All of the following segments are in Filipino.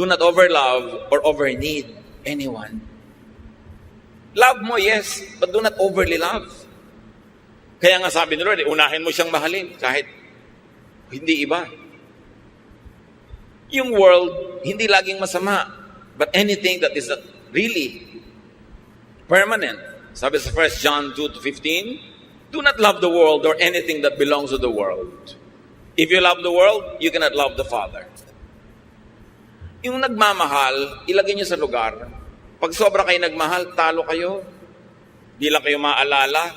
Do not overlove or overneed anyone. Love mo, yes, but do not overly love. Kaya nga sabi ni Lord, eh, unahin mo siyang mahalin kahit hindi iba. Yung world, hindi laging masama. But anything that is not really permanent. Sabi sa 1 John 2 to 15, Do not love the world or anything that belongs to the world. If you love the world, you cannot love the Father. Yung nagmamahal, ilagay niyo sa lugar. Pag sobra kayo nagmahal, talo kayo. Di lang kayo maalala.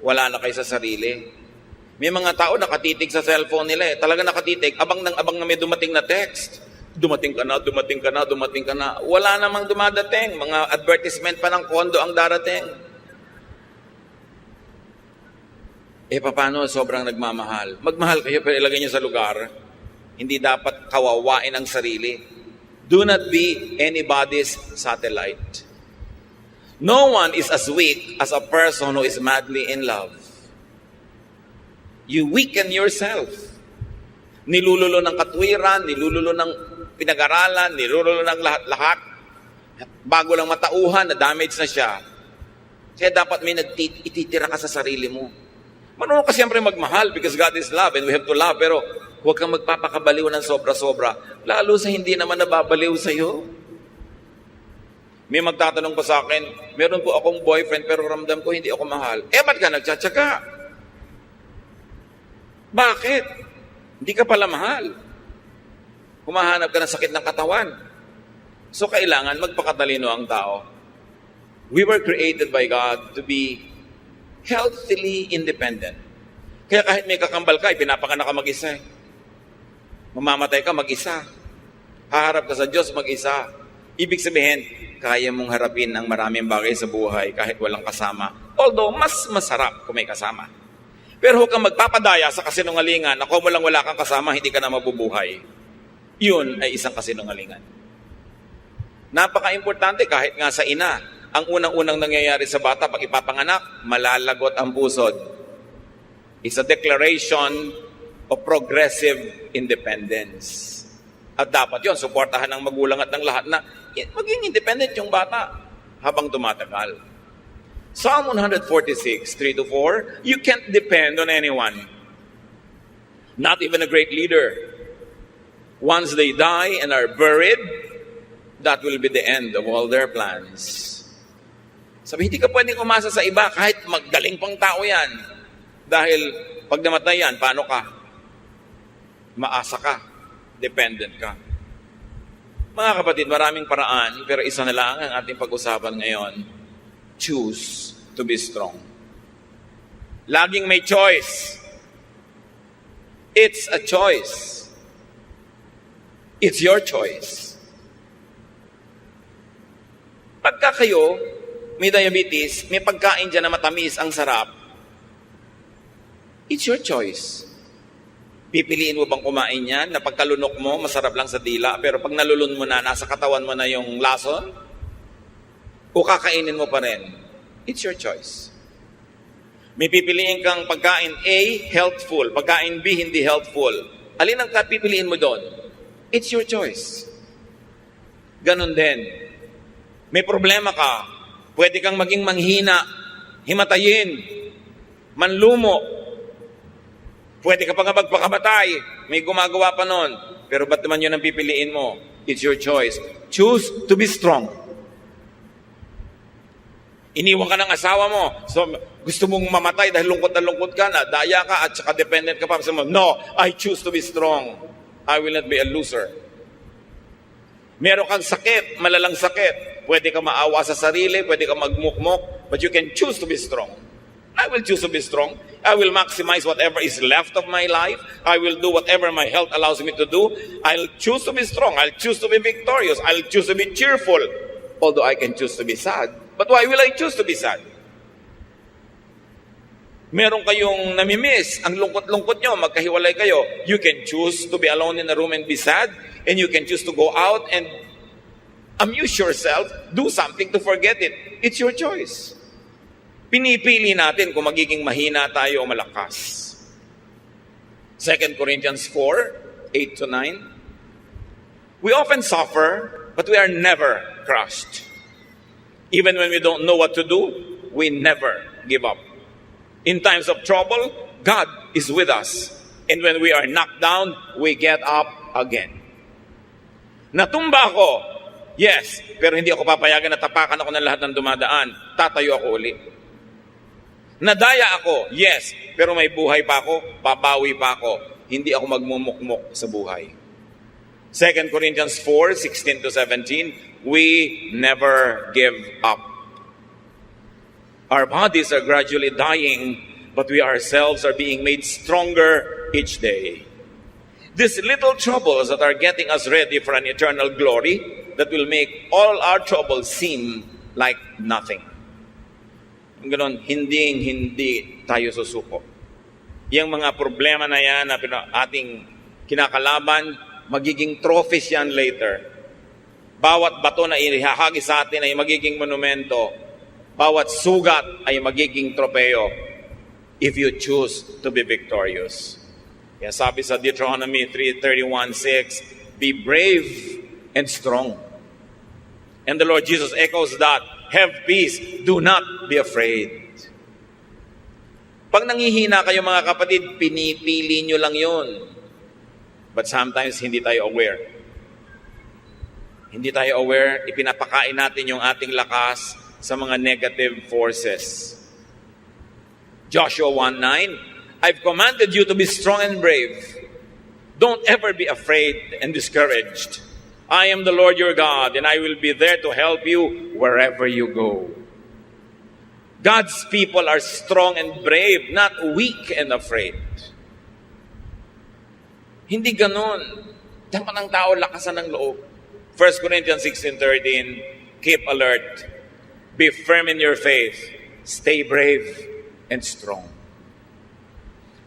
Wala na kayo sa sarili. May mga tao nakatitig sa cellphone nila eh. Talaga nakatitig, abang ng abang na may dumating na text. Dumating ka na, dumating ka na, dumating ka na. Wala namang dumadating. Mga advertisement pa ng kondo ang darating. Eh, paano sobrang nagmamahal? Magmahal kayo pero ilagay niyo sa lugar. Hindi dapat kawawain ang sarili. Do not be anybody's satellite. No one is as weak as a person who is madly in love. You weaken yourself. Nilululo ng katwiran, nilululo ng pinag-aralan, nilululo ng lahat-lahat. Bago lang matauhan, na-damage na siya. Kaya dapat may nagtit- ititira ka sa sarili mo. Marunong ka siyempre magmahal because God is love and we have to love. Pero huwag kang magpapakabaliw ng sobra-sobra. Lalo sa hindi naman nababaliw sa'yo. May magtatanong pa sa akin, meron po akong boyfriend pero ramdam ko hindi ako mahal. Eh, ba't ka nagtsatsaga? Bakit? Hindi ka pala mahal. Humahanap ka ng sakit ng katawan. So, kailangan magpakatalino ang tao. We were created by God to be healthily independent. Kaya kahit may kakambal ka, pinapakanak ka mag-isa. eh. Mamamatay ka mag-isa. Haharap ka sa Diyos mag-isa. Ibig sabihin, kaya mong harapin ang maraming bagay sa buhay kahit walang kasama. Although, mas masarap kung may kasama. Pero huwag kang magpapadaya sa kasinungalingan na kung mo lang wala kang kasama, hindi ka na mabubuhay. Yun ay isang kasinungalingan. Napaka-importante kahit nga sa ina, ang unang-unang nangyayari sa bata pag ipapanganak, malalagot ang pusod. It's a declaration of progressive independence. At dapat yon suportahan ng magulang at ng lahat na maging independent yung bata habang tumatagal. Psalm 146, 3 to 4, you can't depend on anyone. Not even a great leader. Once they die and are buried, that will be the end of all their plans. Sabi, hindi ka pwedeng umasa sa iba kahit magaling pang tao yan. Dahil pag namatay yan, paano ka? Maasa ka. Dependent ka. Mga kapatid, maraming paraan, pero isa na lang ang ating pag-usapan ngayon. Choose to be strong. Laging may choice. It's a choice. It's your choice. Pagka kayo may diabetes, may pagkain dyan na matamis, ang sarap, it's your choice. Pipiliin mo bang kumain yan na pagkalunok mo, masarap lang sa dila, pero pag nalulun mo na, nasa katawan mo na yung lason? O kakainin mo pa rin? It's your choice. May pipiliin kang pagkain A, healthful. Pagkain B, hindi healthful. Alin ang pipiliin mo doon? It's your choice. Ganon din. May problema ka, pwede kang maging manghina, himatayin, manlumo, pwede ka pa nga magpakamatay, may gumagawa pa nun. Pero ba't naman yun ang pipiliin mo? It's your choice. Choose to be strong. Iniwan ka ng asawa mo. So, gusto mong mamatay dahil lungkot na lungkot ka na, daya ka at saka dependent ka pa. Mo, no, I choose to be strong. I will not be a loser. Meron kang sakit, malalang sakit. Pwede ka maawa sa sarili, pwede ka magmukmok, but you can choose to be strong. I will choose to be strong. I will maximize whatever is left of my life. I will do whatever my health allows me to do. I'll choose to be strong. I'll choose to be victorious. I'll choose to be cheerful. Although I can choose to be sad. But why will I choose to be sad? Meron kayong namimiss, ang lungkot-lungkot nyo, magkahiwalay kayo. You can choose to be alone in a room and be sad, and you can choose to go out and amuse yourself, do something to forget it. It's your choice. Pinipili natin kung magiging mahina tayo o malakas. 2 Corinthians 4, 8 to 9. We often suffer, but we are never crushed. Even when we don't know what to do, we never give up. In times of trouble, God is with us. And when we are knocked down, we get up again. Natumba ako, yes, pero hindi ako papayagan na tapakan ako ng lahat ng dumadaan. Tatayo ako uli. Nadaya ako, yes, pero may buhay pa ako, babawi pa ako. Hindi ako magmumukmok sa buhay. 2 Corinthians 4, 16 to 17, we never give up. Our bodies are gradually dying, but we ourselves are being made stronger each day. These little troubles that are getting us ready for an eternal glory that will make all our troubles seem like nothing. Ganon, hindi hindi tayo susuko. Yung mga problema na yan na ating kinakalaban, magiging trophies yan later. Bawat bato na ihahagi sa atin ay magiging monumento. Bawat sugat ay magiging tropeo if you choose to be victorious. Kaya sabi sa Deuteronomy 3.31.6, Be brave and strong. And the Lord Jesus echoes that, Have peace, do not be afraid. Pag nangihina kayo mga kapatid, pinipili nyo lang yon. But sometimes hindi tayo aware. Hindi tayo aware, ipinapakain natin yung ating lakas sa mga negative forces. Joshua 1.9, I've commanded you to be strong and brave. Don't ever be afraid and discouraged. I am the Lord your God, and I will be there to help you wherever you go. God's people are strong and brave, not weak and afraid. Hindi ganon. Dapat ng tao lakasan ng loob. 1 Corinthians 16.13, Keep alert. Be firm in your faith. Stay brave and strong.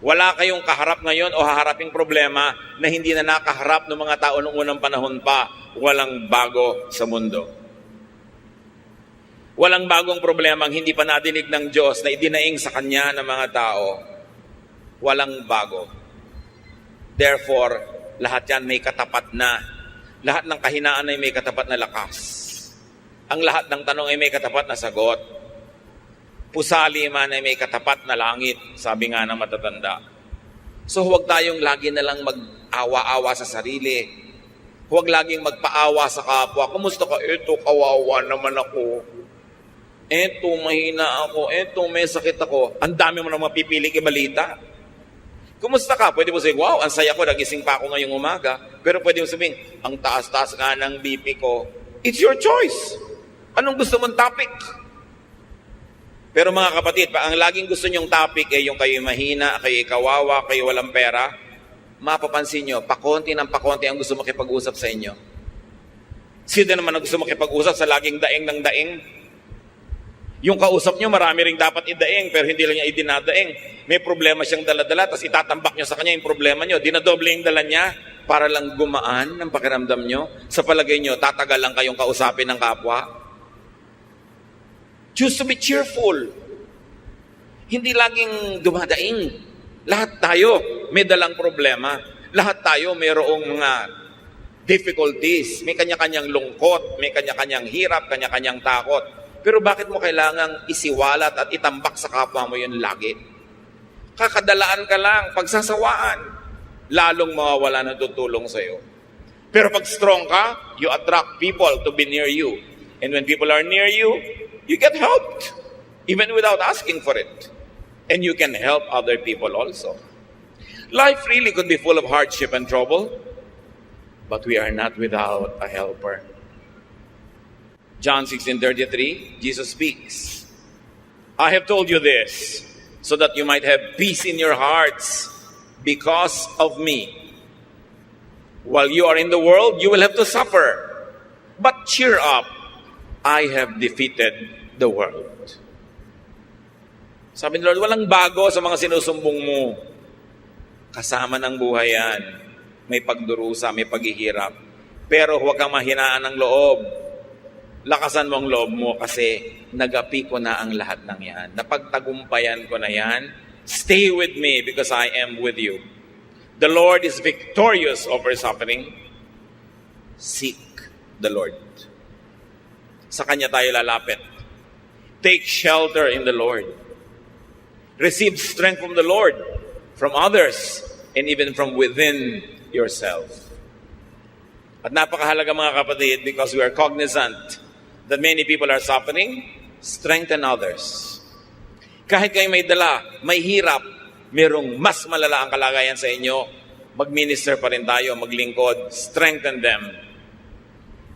Wala kayong kaharap ngayon o haharaping problema na hindi na nakaharap ng mga tao noong unang panahon pa. Walang bago sa mundo. Walang bagong problema ang hindi pa nadinig ng Diyos na idinaing sa Kanya ng mga tao. Walang bago. Therefore, lahat yan may katapat na. Lahat ng kahinaan ay may katapat na lakas. Ang lahat ng tanong ay may katapat na sagot. Pusali man ay may katapat na langit, sabi nga ng matatanda. So huwag tayong lagi na lang mag-awa-awa sa sarili. Huwag laging magpaawa sa kapwa. Kumusta ka? Eto, kawawa naman ako. Eto, mahina ako. Eto, may sakit ako. Ang dami mo na mapipiling ibalita. Kumusta ka? Pwede mo sabihin, wow, ang saya ko, nagising pa ako ngayong umaga. Pero pwede mo sabihin, ang taas-taas nga ng BP ko. It's your choice. Anong gusto mong topic? Pero mga kapatid, pa ang laging gusto nyong topic ay yung kayo mahina, kayo kawawa, kayo walang pera, mapapansin nyo, pakonti ng pakonti ang gusto makipag-usap sa inyo. Sino naman ang gusto makipag-usap sa laging daing ng daing? Yung kausap nyo, marami ring dapat idaing, pero hindi lang niya idinadaing. May problema siyang daladala, tapos itatambak nyo sa kanya yung problema nyo. Dinadoble yung dala niya para lang gumaan ng pakiramdam nyo. Sa palagay nyo, tatagal lang kayong kausapin ng kapwa. Choose to be cheerful. Hindi laging dumadaing. Lahat tayo may dalang problema. Lahat tayo mayroong mga difficulties. May kanya-kanyang lungkot, may kanya-kanyang hirap, kanya-kanyang takot. Pero bakit mo kailangang isiwalat at itambak sa kapwa mo yun lagi? Kakadalaan ka lang, pagsasawaan, lalong mawawala ng tutulong sa'yo. Pero pag strong ka, you attract people to be near you. And when people are near you, you get helped, even without asking for it. And you can help other people also. Life really could be full of hardship and trouble, but we are not without a helper. John 16:33, Jesus speaks. I have told you this so that you might have peace in your hearts because of me. While you are in the world, you will have to suffer. But cheer up. I have defeated the world. Sabi ni Lord, walang bago sa mga sinusumbong mo. Kasama ng buhay yan. May pagdurusa, may paghihirap. Pero huwag kang mahinaan ng loob. Lakasan mo ang loob mo kasi nagapi ko na ang lahat ng yan. Napagtagumpayan ko na yan. Stay with me because I am with you. The Lord is victorious over suffering. seek the Lord. Sa Kanya tayo lalapit. Take shelter in the Lord. Receive strength from the Lord, from others, and even from within yourself. At napakahalaga mga kapatid because we are cognizant that many people are suffering, strengthen others. Kahit kayo may dala, may hirap, merong mas malala ang kalagayan sa inyo, mag-minister pa rin tayo, maglingkod, strengthen them.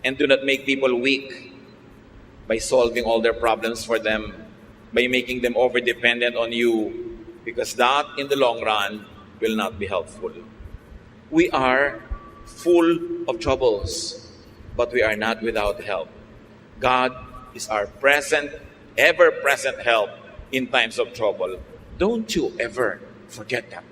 And do not make people weak by solving all their problems for them, by making them over-dependent on you, because that, in the long run, will not be helpful. We are full of troubles, but we are not without help. God is our present, ever present help in times of trouble. Don't you ever forget that.